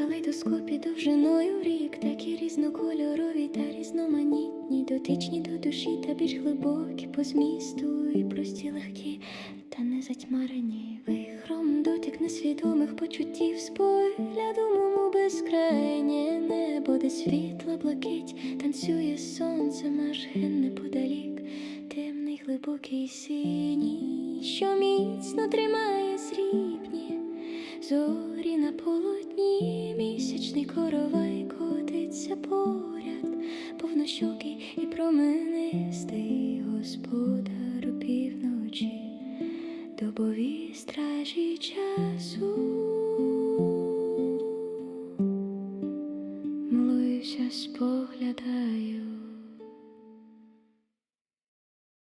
калейдоскопі довжиною в рік, такі різнокольорові та різноманітні, дотичні до душі та більш глибокі по змісту, і прості легкі, та не затьмарені вихром дотик несвідомих почуттів з погляду мому безкрайнє небо, де світла блакить, танцює сонцем аж ген неподалік, темний глибокий синій, що міцно тримає срібні. Зорі місячний коровай котиться поряд, повнощокий і променистий господар півночі добові стражі часу. Млуюся, споглядаю